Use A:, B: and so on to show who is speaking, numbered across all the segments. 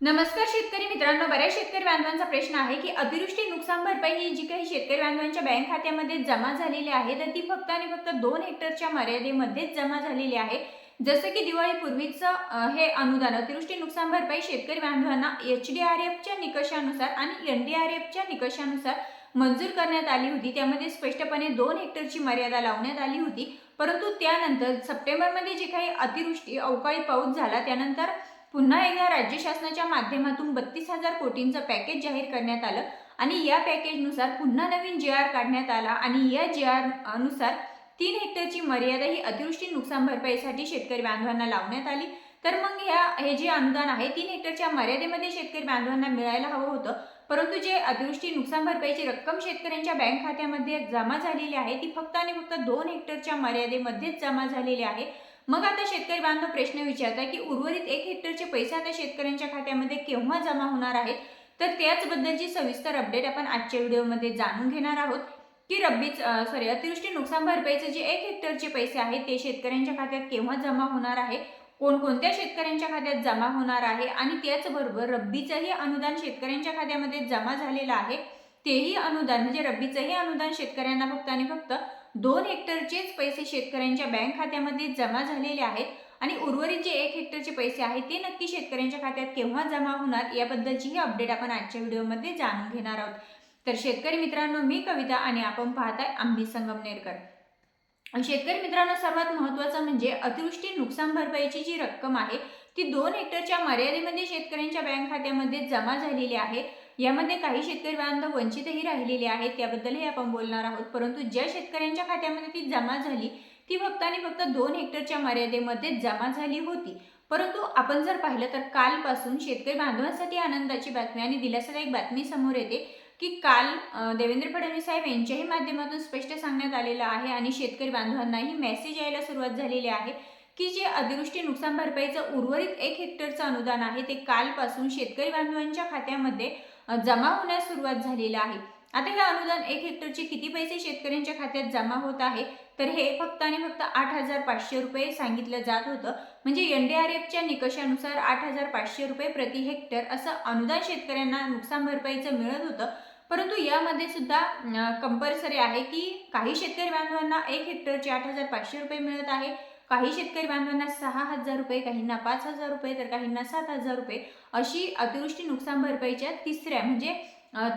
A: नमस्कार शेतकरी मित्रांनो बऱ्याच शेतकरी बांधवांचा प्रश्न आहे की अतिवृष्टी नुकसान भरपाई ही जी काही शेतकरी बांधवांच्या बँक खात्यामध्ये जमा झालेली आहे तर ती फक्त आणि फक्त दोन हेक्टरच्या मर्यादेमध्येच जमा झालेली आहे. जसं की दिवाळीपूर्वीच हे अनुदान अतिवृष्टी नुकसान भरपाई शेतकरी बांधवांना एच डी आर एफच्या निकषानुसार आणि एन डी आर एफच्या निकषानुसार मंजूर करण्यात आली होती. त्यामध्ये स्पष्टपणे दोन हेक्टरची मर्यादा लावण्यात आली होती. परंतु त्यानंतर सप्टेंबरमध्ये जे काही अतिवृष्टी अवकाळी पाऊस झाला त्यानंतर पुन्हा एकदा राज्य शासनाच्या माध्यमातून बत्तीस हजार कोटींचं पॅकेज जाहीर करण्यात आलं आणि या पॅकेजनुसार पुन्हा नवीन जे आर काढण्यात आला आणि या जे आर अनुसार तीन हेक्टरची मर्यादा ही अतिवृष्टी नुकसान भरपाईसाठी शेतकरी बांधवांना लावण्यात आली. तर मग ह्या हे जे अनुदान आहे तीन हेक्टरच्या मर्यादेमध्ये शेतकरी बांधवांना मिळायला हवं होतं. परंतु जे अतिवृष्टी नुकसान भरपाईची रक्कम शेतकऱ्यांच्या बँक खात्यामध्ये जमा झालेली आहे ती फक्त आणि फक्त दोन हेक्टरच्या मर्यादेमध्येच जमा झालेली आहे. मग आता शेतकरी बांधव प्रश्न विचारतात की उर्वरित एक हेक्टरचे पैसे आता शेतकऱ्यांच्या खात्यामध्ये केव्हा जमा होणार आहेत? तर त्याचबद्दलची सविस्तर अपडेट आपण आजच्या व्हिडिओमध्ये जाणून घेणार आहोत. की रब्बीच सॉरी अतिवृष्टी नुकसान भरपाईचे जे एक हेक्टरचे पैसे आहेत ते शेतकऱ्यांच्या खात्यात केव्हा जमा होणार आहे? कोणकोणत्या शेतकऱ्यांच्या खात्यात जमा होणार आहे? आणि त्याचबरोबर रब्बीचंही अनुदान शेतकऱ्यांच्या खात्यामध्ये जमा झालेलं आहे. तेही अनुदान म्हणजे रब्बीचंही अनुदान शेतकऱ्यांना फक्त आणि फक्त दोन हेक्टरचेच पैसे शेतकऱ्यांच्या बँक खात्यामध्ये जमा झालेले आहेत आणि उर्वरित जे एक हेक्टरचे पैसे आहेत ते नक्की शेतकऱ्यांच्या खात्यात केव्हा जमा होणार याबद्दलचीही अपडेट आपण आजच्या व्हिडिओमध्ये जाणून घेणार आहोत. तर शेतकरी मित्रांनो मी कविता आणि आपण पाहताय आम्ही संगमनेरकर शेतकरी मित्रांनो सर्वात महत्त्वाचं म्हणजे अतिवृष्टी नुकसान भरपाईची जी रक्कम आहे ती दोन हेक्टरच्या मर्यादेमध्ये शेतकऱ्यांच्या बँक खात्यामध्ये जमा झालेली आहे. यामध्ये काही शेतकरी बांधव वंचितही राहिलेले आहेत त्याबद्दलही आपण बोलणार आहोत. परंतु ज्या शेतकऱ्यांच्या खात्यामध्ये ती जमा झाली ती फक्त आणि फक्त दोन हेक्टरच्या मर्यादेमध्ये जमा झाली होती. परंतु आपण जर पाहिलं तर कालपासून शेतकरी बांधवांसाठी आनंदाची बातमी आणि दिलासादायक बातमी समोर येते की काल देवेंद्र फडणवीस साहेब यांच्याही माध्यमातून स्पष्ट सांगण्यात आलेलं आहे आणि शेतकरी बांधवांनाही मेसेज यायला सुरुवात झालेली आहे की जे अतिवृष्टी नुकसान भरपाईचं उर्वरित एक हेक्टरचं अनुदान आहे ते कालपासून शेतकरी बांधवांच्या खात्यामध्ये जमा होण्यास सुरुवात झालेली आहे. आता हे अनुदान एक हेक्टरचे किती पैसे शेतकऱ्यांच्या खात्यात जमा होत आहे? तर हे फक्त आणि फक्त आठ हजार पाचशे रुपये सांगितलं जात होतं. म्हणजे एन डी आर एफच्या निकषानुसार आठ हजार पाचशे रुपये प्रति हेक्टर असं अनुदान शेतकऱ्यांना नुकसान भरपाईचं मिळत होतं. परंतु यामध्ये सुद्धा कंपल्सरी आहे की काही शेतकरी बांधवांना एक हेक्टरचे आठ हजार पाचशे रुपये मिळत आहे. काही शेतकरी बांधवांना सहा हजार रुपये काहींना पाच हजार रुपये तर काहींना सात हजार रुपये अशी अतिवृष्टी नुकसान भरपाईच्या तिसऱ्या म्हणजे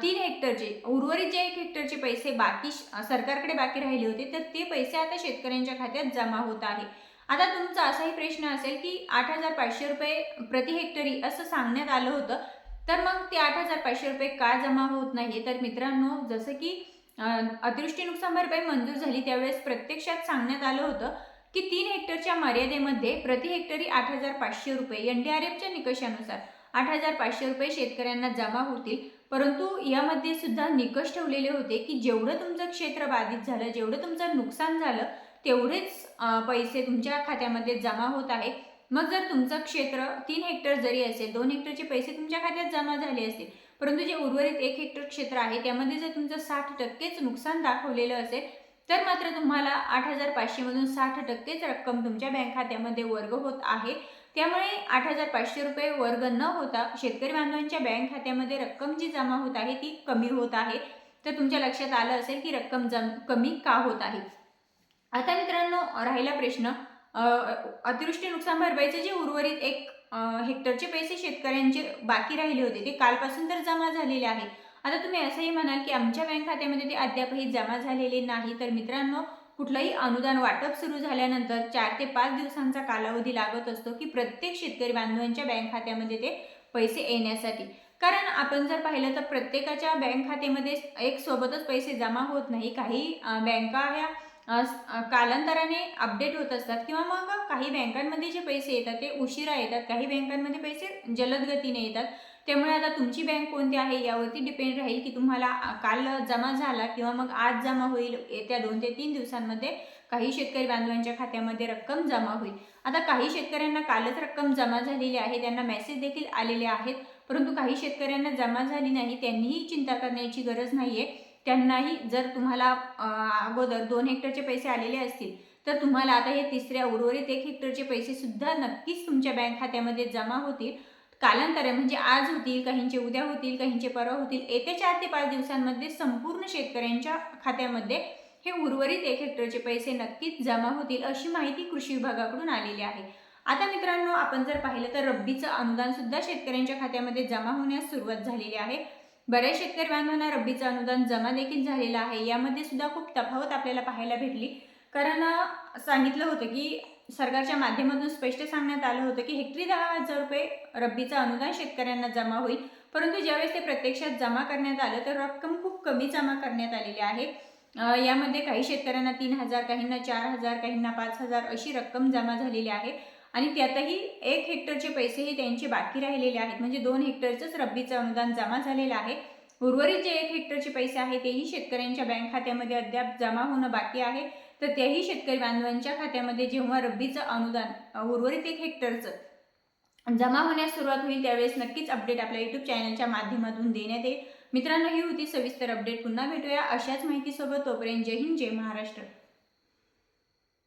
A: तीन हेक्टरचे उर्वरित जे एक हेक्टरचे पैसे बाकी श- सरकारकडे बाकी राहिले होते तर ते पैसे आता शेतकऱ्यांच्या खात्यात जमा होत आहे. आता तुमचा असाही प्रश्न असेल की आठ हजार पाचशे रुपये प्रति हेक्टरी असं सांगण्यात आलं होतं तर मग ते आठ हजार पाचशे रुपये का जमा होत नाही तर मित्रांनो जसं की अतिवृष्टी नुकसान भरपाई मंजूर झाली त्यावेळेस प्रत्यक्षात सांगण्यात आलं होतं की तीन हेक्टरच्या मर्यादेमध्ये प्रति हेक्टरी आठ हजार पाचशे रुपये एन डी आर एफच्या निकषानुसार आठ हजार पाचशे रुपये शेतकऱ्यांना जमा होतील. परंतु यामध्ये सुद्धा निकष ठेवलेले होते की जेवढं तुमचं क्षेत्र बाधित झालं जेवढं तुमचं नुकसान झालं तेवढेच पैसे तुमच्या खात्यामध्ये जमा होत आहे. मग जर तुमचं क्षेत्र तीन हेक्टर जरी असेल दोन हेक्टरचे पैसे तुमच्या खात्यात जमा झाले असतील परंतु जे उर्वरित एक हेक्टर क्षेत्र आहे त्यामध्ये जर तुमचं साठ टक्केच नुकसान दाखवलेलं असेल तर मात्र तुम्हाला आठ हजार पाचशेमधून साठ टक्केच रक्कम तुमच्या बँक खात्यामध्ये वर्ग होत आहे. त्यामुळे आठ हजार पाचशे रुपये वर्ग न होता शेतकरी बांधवांच्या बँक खात्यामध्ये रक्कम जी जमा होत आहे ती कमी होत आहे. तर तुमच्या लक्षात आलं असेल की रक्कम जम कमी का होत आहे? आता मित्रांनो राहिला प्रश्न. अतिवृष्टी नुकसान भरपाईचे जे उर्वरित एक हेक्टरचे पैसे शेतकऱ्यांचे बाकी राहिले होते ते कालपासून तर जमा झालेले आहे. आता तुम्ही असंही म्हणाल की आमच्या बँक खात्यामध्ये ते अद्यापही जमा झालेले नाही. तर मित्रांनो कुठलंही अनुदान वाटप सुरू झाल्यानंतर चार ते पाच दिवसांचा कालावधी लागत असतो की प्रत्येक शेतकरी बांधवांच्या बँक खात्यामध्ये ते पैसे येण्यासाठी. कारण आपण जर पाहिलं तर प्रत्येकाच्या बँक खात्यामध्ये एक सोबतच पैसे जमा होत नाही. काही बँका ह्या कालांतराने अपडेट होत असतात किंवा मग काही बँकांमध्ये जे पैसे येतात ते उशिरा येतात. काही बँकांमध्ये पैसे जलद गतीने येतात. त्यामुळे आता तुमची बँक कोणती आहे यावरती डिपेंड राहील की तुम्हाला काल जमा झाला किंवा मग आज जमा होईल येत्या दोन ते तीन दिवसांमध्ये काही शेतकरी बांधवांच्या खात्यामध्ये रक्कम जमा होईल. आता काही शेतकऱ्यांना कालच रक्कम जमा झालेली आहे त्यांना मेसेज देखील आलेले आहेत. परंतु काही शेतकऱ्यांना जमा झाली नाही त्यांनीही चिंता करण्याची गरज नाही आहे त्यांनाही जर तुम्हाला अगोदर दोन हेक्टरचे पैसे आलेले असतील तर तुम्हाला आता हे तिसऱ्या उर्वरित एक हेक्टरचे पैसे सुद्धा नक्कीच तुमच्या बँक खात्यामध्ये जमा होतील. कालांतरे म्हणजे आज होतील काहींचे उद्या होतील काहींचे परवा होतील येत्या चार ते पाच दिवसांमध्ये संपूर्ण शेतकऱ्यांच्या खात्यामध्ये हे उर्वरित एक हेक्टरचे पैसे नक्कीच जमा होतील अशी माहिती कृषी विभागाकडून आलेली आहे. आता मित्रांनो आपण जर पाहिलं तर रब्बीचं अनुदान सुद्धा शेतकऱ्यांच्या खात्यामध्ये जमा होण्यास सुरुवात झालेली आहे. बऱ्याच शेतकरी बांधवांना रब्बीचं अनुदान जमा देखील झालेलं आहे. यामध्ये सुद्धा खूप तफावत आपल्याला पाहायला भेटली. कारण सांगितलं होतं की सरकारच्या माध्यमातून स्पष्ट सांगण्यात आलं होतं की हेक्टरी दहा हजार रुपये रब्बीचं अनुदान शेतकऱ्यांना जमा होईल. परंतु ज्यावेळेस ते प्रत्यक्षात जमा करण्यात आलं तर रक्कम खूप कमी जमा करण्यात आलेली आहे. यामध्ये काही शेतकऱ्यांना तीन हजार काहींना चार हजार काहींना पाच हजार अशी रक्कम जमा झालेली आहे. आणि त्यातही एक हेक्टरचे पैसेही त्यांचे बाकी राहिलेले आहेत. म्हणजे दोन हेक्टरचंच रब्बीचं अनुदान जमा झालेलं आहे. उर्वरित जे एक हेक्टरचे पैसे आहे तेही शेतकऱ्यांच्या बँक खात्यामध्ये अद्याप जमा होणं बाकी आहे. तर त्याही शेतकरी बांधवांच्या खात्यामध्ये जेव्हा रब्बीचं अनुदान उर्वरित एक हेक्टरचं जमा होण्यास सुरुवात होईल त्यावेळेस नक्कीच अपडेट आपल्या यूट्यूब चॅनलच्या माध्यमातून देण्यात येईल. मित्रांनो ही होती सविस्तर अपडेट पुन्हा भेटूया अशाच माहितीसोबत. तोपर्यंत जय हिंद जय महाराष्ट्र.